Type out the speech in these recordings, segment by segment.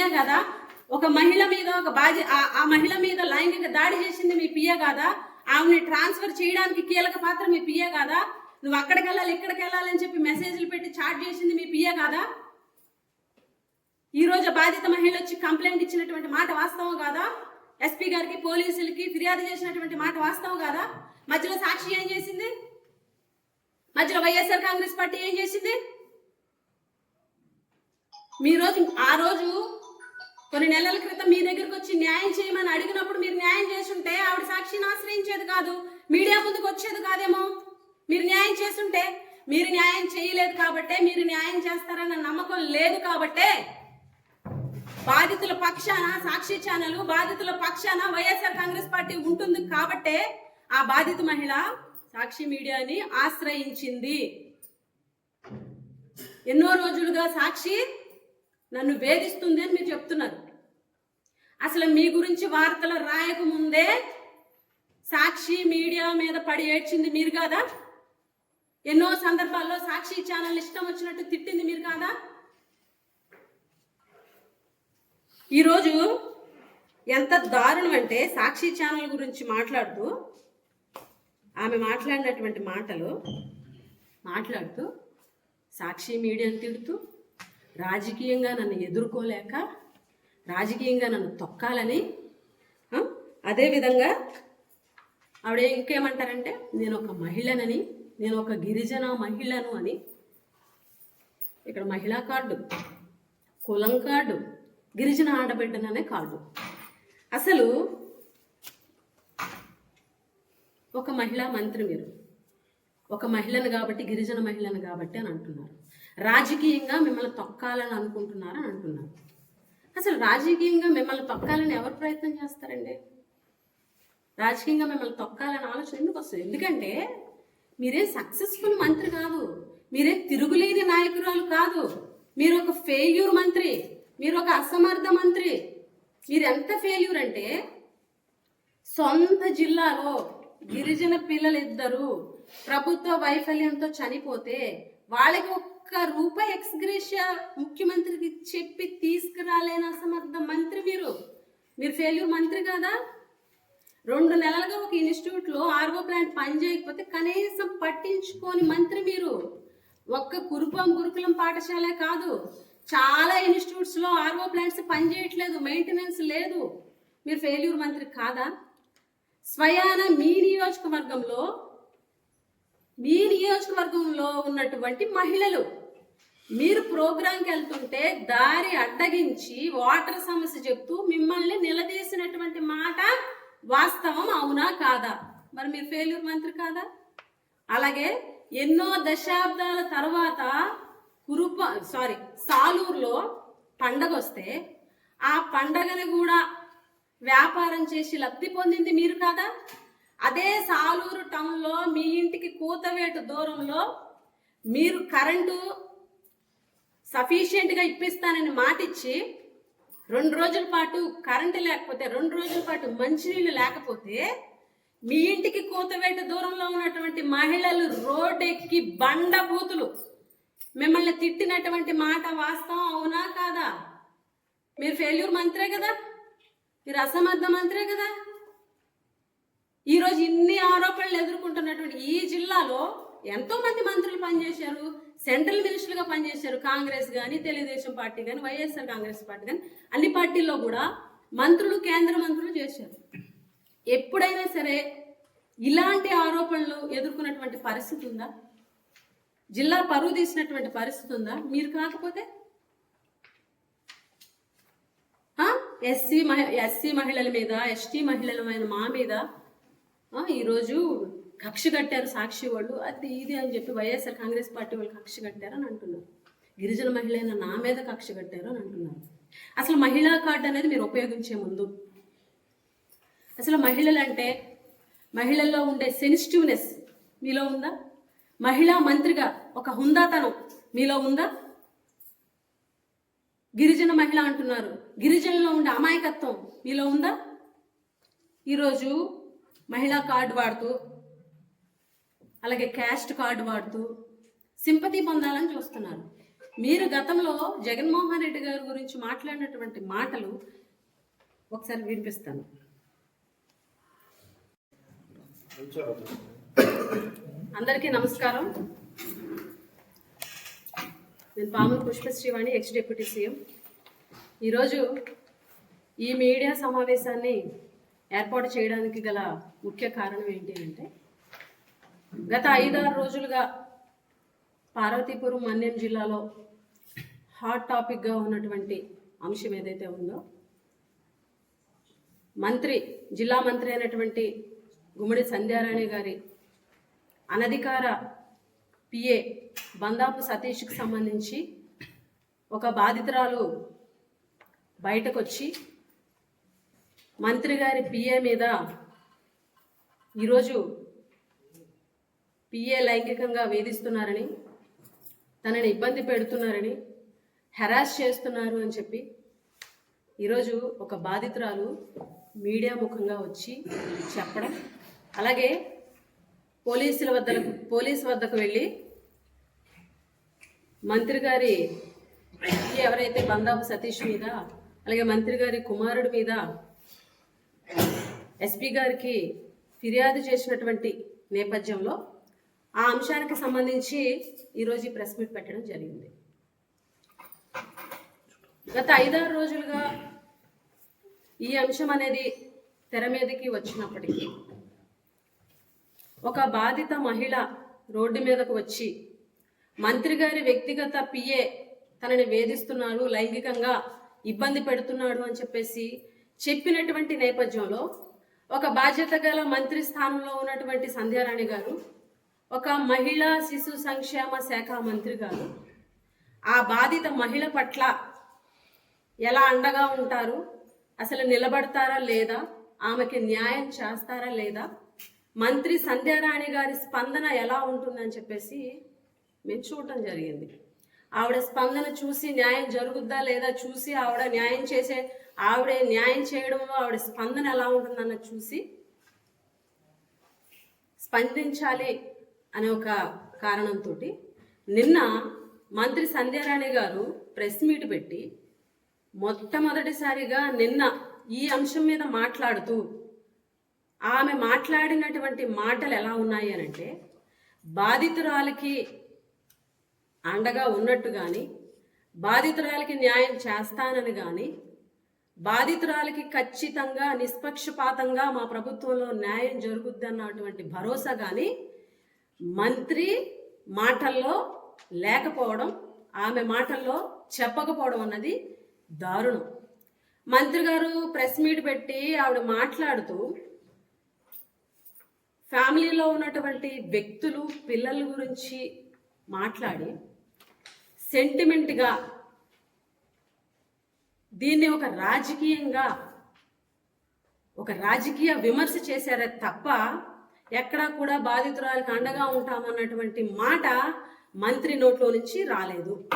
పియ కదా? ఒక మహిళ మీద ఒక బాధ్య ఆ- మహిళ మీద లైంగిక దాడి చేసింది మీ పియ కాదా? ఆమెని ట్రాన్స్ఫర్ చేయడానికి కీలక పాత్ర మీ పియ కాదా? నువ్వు అక్కడికి వెళ్ళాలి ఇక్కడికి వెళ్ళాలని చెప్పి మెసేజ్లు పెట్టి చాట్ చేసింది మీ పియ కాదా? ఈ రోజు బాధిత మహిళ వచ్చి కంప్లైంట్ ఇచ్చినటువంటి మాట వాస్తవం కాదా? ఎస్పీ గారికి పోలీసులకి ఫిర్యాదు చేసినటువంటి మాట వాస్తవం కాదా? మధ్యలో సాక్షి ఏం చేసింది? మధ్యలో వైఎస్ఆర్ కాంగ్రెస్ పార్టీ ఏం చేసింది? మీ రోజు ఆ రోజు కొన్ని నెలల క్రితం మీ దగ్గరికి వచ్చి న్యాయం చేయమని అడిగినప్పుడు మీరు న్యాయం చేసుంటే ఆవిడ సాక్షిని ఆశ్రయించేది కాదు మీడియా ముందుకు వచ్చేది కాదేమో? మీరు న్యాయం చేసుంటే మీరు న్యాయం చేయలేదు కాబట్టే మీరు న్యాయం చేస్తారన్న నమ్మకం లేదు కాబట్టే బాధితుల పక్షాన సాక్షి ఛానల్ బాధితుల పక్షాన వైఎస్ఆర్ కాంగ్రెస్ పార్టీ ఉంటుంది కాబట్టే ఆ బాధిత మహిళ సాక్షి మీడియాని ఆశ్రయించింది. ఎన్నో రోజులుగా సాక్షి నన్ను వేధిస్తుంది అని మీరు చెప్తున్నారు. అసలు మీ గురించి వార్తలు రాయకముందే సాక్షి మీడియా మీద పడి ఏడ్చింది మీరు కాదా? ఎన్నో సందర్భాల్లో సాక్షి ఛానల్ ఇష్టం వచ్చినట్టు తిట్టింది మీరు కాదా? ఈరోజు ఎంత దారుణం అంటే సాక్షి ఛానల్ గురించి మాట్లాడుతూ ఆమె మాట్లాడినటువంటి మాటలు మాట్లాడుతూ సాక్షి మీడియాను తిడుతూ రాజకీయంగా నన్ను ఎదుర్కోలేక రాజకీయంగా నన్ను తొక్కాలని అదేవిధంగా ఆవిడ ఇంకేమంటారంటే నేను ఒక మహిళనని నేను ఒక గిరిజన మహిళను అని. ఇక్కడ మహిళా కార్డు కులం కార్డు గిరిజన ఆడబిడ్డననే కార్డు. అసలు ఒక మహిళా మంత్రి మీరు. ఒక మహిళను కాబట్టి గిరిజన మహిళను కాబట్టి అని అంటున్నారు. రాజకీయంగా మిమ్మల్ని తొక్కాలని అనుకుంటున్నారని అంటున్నారు అసలు రాజకీయంగా మిమ్మల్ని తొక్కాలని ఎవరు ప్రయత్నం చేస్తారండి? రాజకీయంగా మిమ్మల్ని తొక్కాలని ఆలోచన ఎందుకు వస్తుంది? ఎందుకంటే మీరే సక్సెస్ఫుల్ మంత్రి కాదు. మీరే తిరుగులేని నాయకురాలు కాదు. మీరు ఒక ఫెయిల్యూర్ మంత్రి. మీరు ఒక అసమర్థ మంత్రి. మీరు ఎంత ఫెయిల్యూర్ అంటే సొంత జిల్లాలో గిరిజన పిల్లలు ప్రభుత్వ వైఫల్యంతో చనిపోతే వాళ్ళకి ఒక్క రూపాయి ఎక్స్గ్రేషియా ముఖ్యమంత్రికి చెప్పి తీసుకురాలేని అసమర్థ మంత్రి మీరు మీరు ఫెయిల్యూర్ మంత్రి కాదా? రెండు నెలలుగా ఒక ఇన్స్టిట్యూట్లో ఆర్వో ప్లాంట్ పనిచేయకపోతే కనీసం పట్టించుకోని మంత్రి మీరు ఒక్క కురుపం గురుకులం పాఠశాలే కాదు. చాలా ఇన్స్టిట్యూట్స్లో ఆర్వో ప్లాంట్స్ పనిచేయట్లేదు మెయింటెనెన్స్ లేదు. మీరు ఫెయిల్యూర్ మంత్రి కాదా? స్వయాన మీ నియోజకవర్గంలో మీ నియోజకవర్గంలో ఉన్నటువంటి మహిళలు మీరు ప్రోగ్రాంకి వెళ్తుంటే దారి అడ్డగించి వాటర్ సమస్య చెప్తూ మిమ్మల్ని నిలదీసినటువంటి మాట వాస్తవం అవునా కాదా? మరి మీరు ఫెయిల్యూర్ మంత్రి కాదా? అలాగే ఎన్నో దశాబ్దాల తర్వాత కురుప సారీ సాలూరులో పండగ వస్తే ఆ పండగని కూడా వ్యాపారం చేసి లబ్ధి పొందింది మీరు కాదా? అదే సాలూరు టౌన్లో మీ ఇంటికి కూతవేటు దూరంలో మీరు కరెంటు సఫిషియెంట్గా ఇప్పిస్తానని మాటిచ్చి రెండు రోజుల పాటు కరెంటు లేకపోతే రెండు రోజుల పాటు మంచినీళ్ళు లేకపోతే మీ ఇంటికి కూతవేట దూరంలో ఉన్నటువంటి మహిళలు రోడ్డెక్కి బండబూతులు. మిమ్మల్ని తిట్టినటువంటి మాట వాస్తవం అవునా కాదా? మీరు ఫెయిల్యూర్ మంత్రే కదా? మీరు అసమర్థ మంత్రే కదా? ఈరోజు ఇన్ని ఆరోపణలు ఎదుర్కొంటున్నటువంటి ఈ జిల్లాలో ఎంతోమంది మంత్రులు పనిచేశారు. సెంట్రల్ మినిస్టర్గా పనిచేశారు కాంగ్రెస్ కానీ తెలుగుదేశం పార్టీ కానీ వైఎస్ఆర్ కాంగ్రెస్ పార్టీ కానీ అన్ని పార్టీల్లో కూడా మంత్రులు కేంద్ర మంత్రులు చేశారు. ఎప్పుడైనా సరే ఇలాంటి ఆరోపణలు ఎదుర్కొన్నటువంటి పరిస్థితి ఉందా? జిల్లా పరువు తీసినటువంటి పరిస్థితి ఉందా? మీరు కాకపోతే? ఎస్సీ మహి ఎస్సీ మహిళల మీద ఎస్టీ మీద మా మీద ఈరోజు కక్ష కట్టారు సాక్షి వాళ్ళు. అది ఇది అని చెప్పి వైఎస్ఆర్ కాంగ్రెస్ పార్టీ వాళ్ళు కక్ష కట్టారు అని అంటున్నారు. గిరిజన మహిళ అయిన నా మీద కక్ష కట్టారు అని అంటున్నారు. అసలు మహిళా కార్డు అనేది మీరు ఉపయోగించే ముందు. అసలు మహిళలు అంటే మహిళల్లో ఉండే సెన్సిటివ్నెస్ మీలో ఉందా? మహిళా మంత్రిగా ఒక హుందాతనం మీలో ఉందా? గిరిజన మహిళ అంటున్నారు. గిరిజనలో ఉండే అమాయకత్వం మీలో ఉందా? ఈరోజు మహిళా కార్డు వాడుతూ అలాగే క్యాస్ట్ కార్డు వాడుతూ సింపతి పొందాలని చూస్తున్నారు మీరు గతంలో జగన్మోహన్ రెడ్డి గారి గురించి మాట్లాడినటువంటి మాటలు ఒకసారి వినిపిస్తాను. అందరికీ నమస్కారం. నేను Pamula Pushpasrivani ex deputy CM. ఈరోజు ఈ మీడియా సమావేశాన్ని ఏర్పాటు చేయడానికి గల ముఖ్య కారణం ఏంటి అంటే గత ఐదారు రోజులుగా పార్వతీపురం మన్యం జిల్లాలో హాట్ టాపిక్గా ఉన్నటువంటి అంశం ఏదైతే ఉందో మంత్రి జిల్లా మంత్రి అయినటువంటి గుమ్మడి సంధ్యారాణి గారి అనధికార పిఏ బందాపు సతీష్కి సంబంధించి ఒక బాధితురాలు బయటకు వచ్చి మంత్రి గారి పిఏ మీద ఈరోజు పిఏ లైంగికంగా వేధిస్తున్నారని తనని ఇబ్బంది పెడుతున్నారని హెరాస్ చేస్తున్నారు అని చెప్పి ఈరోజు ఒక బాధితురాలు మీడియా ముఖంగా వచ్చి చెప్పడం. అలాగే పోలీసుల వద్ద పోలీసు వద్దకు వెళ్ళి మంత్రి గారి ఎవరైతే బందాపు సతీష్ మీద అలాగే మంత్రి గారి కుమారుడి మీద ఎస్పీ గారికి ఫిర్యాదు చేసినటువంటి నేపథ్యంలో ఆ అంశానికి సంబంధించి ఈరోజు ఈ ప్రెస్ మీట్ పెట్టడం జరిగింది. గత ఐదారు రోజులుగా ఈ అంశం అనేది తెర మీదకి వచ్చినప్పటికీ ఒక బాధిత మహిళ రోడ్డు మీదకు వచ్చి మంత్రి గారి వ్యక్తిగత పిఏ తనని వేధిస్తున్నారు లైంగికంగా ఇబ్బంది పెడుతున్నాడు అని చెప్పేసి చెప్పినటువంటి నేపథ్యంలో ఒక బాధ్యత గల మంత్రి స్థానంలో ఉన్నటువంటి సంధ్యారాణి గారు ఒక మహిళా శిశు సంక్షేమ శాఖ మంత్రి గారు. ఆ బాధిత మహిళ పట్ల ఎలా అండగా ఉంటారు? అసలు నిలబడతారా లేదా? ఆమెకి న్యాయం చేస్తారా లేదా? మంత్రి సంధ్యారాణి గారి స్పందన ఎలా ఉంటుందని చెప్పేసి మేము చూడటం జరిగింది. ఆవిడ స్పందన చూసి న్యాయం జరుగుద్దా లేదా చూసి ఆవిడ న్యాయం చేసే ఆవిడ న్యాయం చేయడంలో ఆవిడ స్పందన ఎలా ఉంటుందన్న చూసి స్పందించాలి అనే ఒక కారణంతో నిన్న మంత్రి సంధ్యారాణి గారు ప్రెస్ మీట్ పెట్టి మొట్టమొదటిసారిగా నిన్న ఈ అంశం మీద మాట్లాడుతూ ఆమె మాట్లాడినటువంటి మాటలు ఎలా ఉన్నాయి అని అంటే బాధితురాలకి అండగా ఉన్నట్టు కానీ బాధితురాలకి న్యాయం చేస్తానని కానీ బాధితురాలకి ఖచ్చితంగా నిష్పక్షపాతంగా మా ప్రభుత్వంలో న్యాయం జరుగుద్ది అన్నటువంటి భరోసా కానీ మంత్రి మాటల్లో లేకపోవడం ఆమె మాటల్లో చెప్పకపోవడం అన్నది దారుణం. మంత్రి గారు ప్రెస్ మీట్ పెట్టి ఆవిడ మాట్లాడుతూ ఫ్యామిలీలో ఉన్నటువంటి వ్యక్తులు పిల్లల గురించి మాట్లాడి సెంటిమెంట్గా దీన్ని ఒక రాజకీయంగా ఒక రాజకీయ విమర్శ చేశారే తప్ప ఎక్కడా కూడా బాధితురాలకు అండగా ఉంటామన్నటువంటి మాట మంత్రి నోట్లో నుంచి రాలేదు.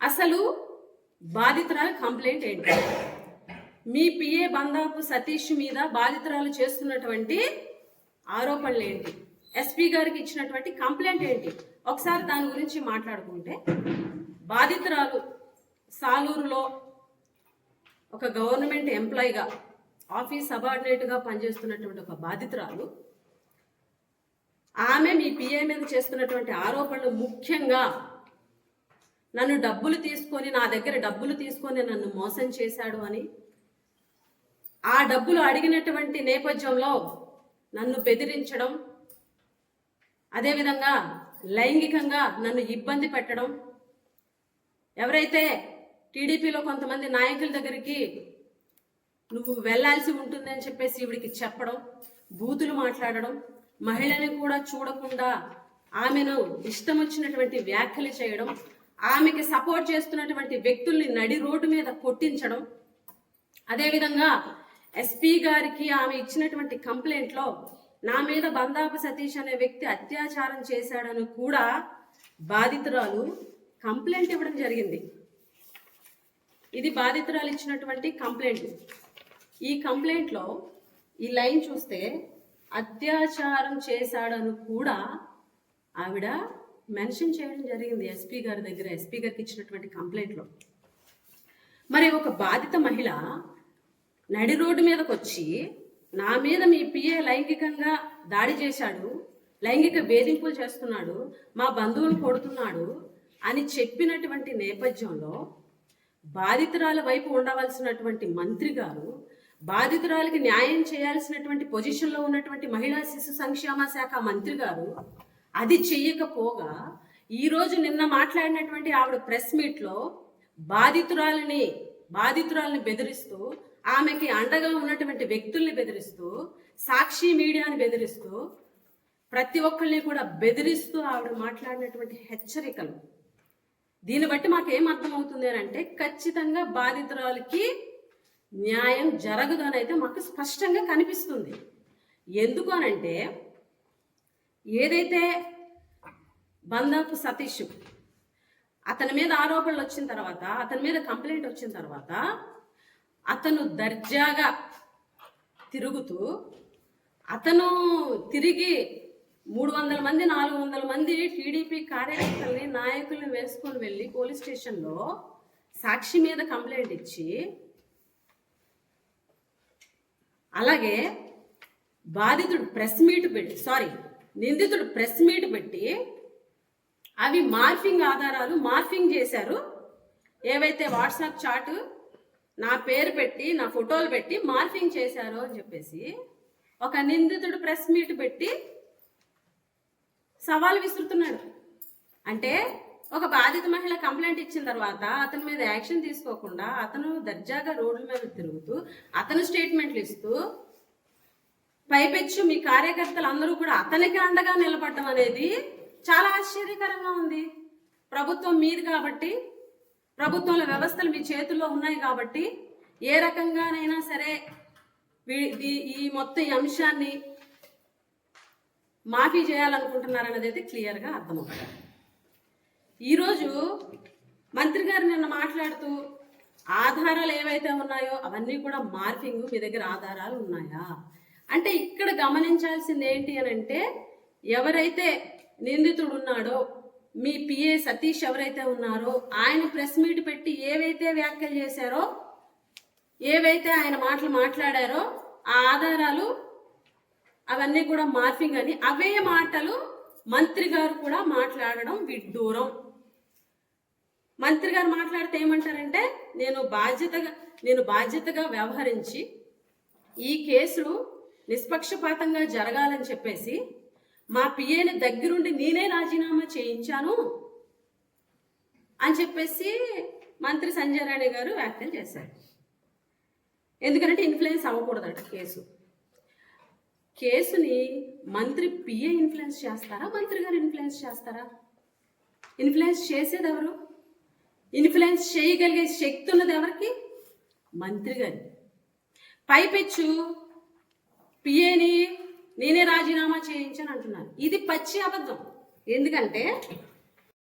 అసలు బాధితురాలు కంప్లైంట్ ఏంటి? మీ పిఏ బందాపు సతీష్ మీద బాధితురాలు చేస్తున్నటువంటి ఆరోపణలు ఏంటి? ఎస్పీ గారికి ఇచ్చినటువంటి కంప్లైంట్ ఏంటి? ఒకసారి దాని గురించి మాట్లాడుకుంటే బాధితురాలు సాలూరులో ఒక గవర్నమెంట్ ఎంప్లాయీగా ఆఫీస్ సబార్డినేట్గా పనిచేస్తున్నటువంటి ఒక బాధితురాలు ఆమె మీ పిఏ మీద చేస్తున్నటువంటి ఆరోపణలు ముఖ్యంగా నన్ను డబ్బులు తీసుకొని నా దగ్గర డబ్బులు తీసుకొని నన్ను మోసం చేశాడు అని ఆ డబ్బులు అడిగినటువంటి నేపథ్యంలో నన్ను బెదిరించడం అదేవిధంగా లైంగికంగా నన్ను ఇబ్బంది పెట్టడం ఎవరైతే టీడీపీలో కొంతమంది నాయకుల దగ్గరికి నువ్వు వెళ్ళాల్సి ఉంటుందని చెప్పేసి ఈవిడికి చెప్పడం బూతులు మాట్లాడడం మహిళని కూడా చూడకుండా ఆమెను ఇష్టం వచ్చినటువంటి వ్యాఖ్యలు చేయడం ఆమెకి సపోర్ట్ చేస్తున్నటువంటి వ్యక్తుల్ని నడి రోడ్డు మీద కొట్టించడం. అదేవిధంగా ఎస్పీ గారికి ఆమె ఇచ్చినటువంటి కంప్లైంట్లో నా మీద బందాపు సతీష్ అనే వ్యక్తి అత్యాచారం చేశాడని కూడా బాధితురాలు కంప్లైంట్ ఇవ్వడం జరిగింది. ఇది బాధితురాలు ఇచ్చినటువంటి కంప్లైంట్. ఈ కంప్లైంట్లో ఈ లైన్ చూస్తే అత్యాచారం చేశాడని కూడా ఆవిడ మెన్షన్ చేయడం జరిగింది ఎస్పీ గారి దగ్గర ఎస్పీ గారికి ఇచ్చినటువంటి కంప్లైంట్లో. మరి ఒక బాధిత మహిళ నడి రోడ్డు మీదకి వచ్చి నా మీద మీ పిఏ లైంగికంగా దాడి చేశాడు లైంగిక వేధింపులు చేస్తున్నాడు మా బంధువులు కొడుతున్నాడు అని చెప్పినటువంటి నేపథ్యంలో బాధితురాల వైపు ఉండవలసినటువంటి మంత్రి గారు బాధితురాలకి న్యాయం చేయాల్సినటువంటి పొజిషన్లో ఉన్నటువంటి మహిళా శిశు సంక్షేమ శాఖ మంత్రి గారు అది చెయ్యకపోగా ఈరోజు నిన్న మాట్లాడినటువంటి ఆవిడ ప్రెస్ మీట్లో బాధితురాలని బాధితురాలని బెదిరిస్తూ ఆమెకి అండగా ఉన్నటువంటి వ్యక్తుల్ని బెదిరిస్తూ సాక్షి మీడియాని బెదిరిస్తూ ప్రతి ఒక్కరిని కూడా బెదిరిస్తూ ఆవిడ మాట్లాడినటువంటి హెచ్చరికలు. దీన్ని బట్టి మాకు ఏం అర్థమవుతుంది అని అంటే ఖచ్చితంగా బాధితురాలకి న్యాయం జరగదు అని అయితే మాకు స్పష్టంగా కనిపిస్తుంది. ఎందుకు అనంటే ఏదైతే బందాపు సతీష్ అతని మీద ఆరోపణలు వచ్చిన తర్వాత అతని మీద కంప్లైంట్ వచ్చిన తర్వాత అతను దర్జాగా తిరుగుతూ అతను తిరిగి మూడు వందల మంది నాలుగు వందల మంది టీడీపీ కార్యకర్తల్ని నాయకుల్ని వేసుకొని వెళ్ళి పోలీస్ స్టేషన్లో సాక్షి మీద కంప్లైంట్ ఇచ్చి అలాగే బాధితుడు ప్రెస్ మీట్ పెట్టి సారీ నిందితుడు ప్రెస్ మీట్ పెట్టి అవి మార్ఫింగ్ ఆధారాలు మార్ఫింగ్ చేశారు. ఏవైతే వాట్సాప్ చాట్ నా పేరు పెట్టి నా ఫోటోలు పెట్టి మార్ఫింగ్ చేశారు అని చెప్పేసి ఒక నిందితుడు ప్రెస్ మీట్ పెట్టి సవాల్ విసురుతున్నాడు. అంటే ఒక బాధిత మహిళ కంప్లైంట్ ఇచ్చిన తర్వాత అతని మీద యాక్షన్ తీసుకోకుండా అతను దర్జాగా రోడ్ల మీద తిరుగుతూ అతను స్టేట్మెంట్లు ఇస్తూ పైపెచ్చు మీ కార్యకర్తలు అందరూ కూడా అతనికి అండగా నిలబడటం అనేది చాలా ఆశ్చర్యకరంగా ఉంది. ప్రభుత్వం మీది కాబట్టి ప్రభుత్వంలో వ్యవస్థలు మీ చేతుల్లో ఉన్నాయి కాబట్టి ఏ రకంగానైనా సరే వీ- ఈ- ఈ మొత్తం ఈ అంశాన్ని మాఫీ చేయాలనుకుంటున్నారన్నది అయితే క్లియర్గా అర్థమవుతుంది. ఈరోజు మంత్రి గారు నిన్న మాట్లాడుతూ ఆధారాలు ఏవైతే ఉన్నాయో అవన్నీ కూడా మార్ఫింగ్ మీ దగ్గర ఆధారాలు ఉన్నాయా? అంటే ఇక్కడ గమనించాల్సింది ఏంటి అని అంటే ఎవరైతే నిందితుడు ఉన్నాడో మీ పిఏ సతీష్ ఎవరైతే ఉన్నారో ఆయన ప్రెస్ మీట్ పెట్టి ఏవైతే వ్యాఖ్యలు చేశారో ఏవైతే ఆయన మాటలు మాట్లాడారో ఆ ఆధారాలు అవన్నీ కూడా మార్ఫింగ్ అని అవే మాటలు మంత్రి గారు కూడా మాట్లాడడం విడ్డూరం మంత్రి గారు మాట్లాడితే ఏమంటారంటే నేను బాధ్యతగా నేను బాధ్యతగా వ్యవహరించి ఈ కేసులు నిష్పక్షపాతంగా జరగాలని చెప్పేసి మా పిఏని దగ్గరుండి నేనే రాజీనామా చేయించాను అని చెప్పేసి మంత్రి సంజయ్ రాణి గారు వ్యాఖ్యలు చేశారు. ఎందుకంటే ఇన్ఫ్లుయెన్స్ అవ్వకూడదట కేసు. కేసుని మంత్రి పిఏ ఇన్ఫ్లుయెన్స్ చేస్తారా? మంత్రి గారు ఇన్ఫ్లుయెన్స్ చేస్తారా? ఇన్ఫ్లుయెన్స్ చేసేది ఎవరు ఇన్ఫ్లుయెన్స్ చేయగలిగే శక్తి ఉన్నది ఎవరికి? మంత్రి గారి పైపెచ్చు పిఏని నేనే రాజీనామా చేయించాను అంటున్నాను. ఇది పచ్చి అబద్ధం. ఎందుకంటే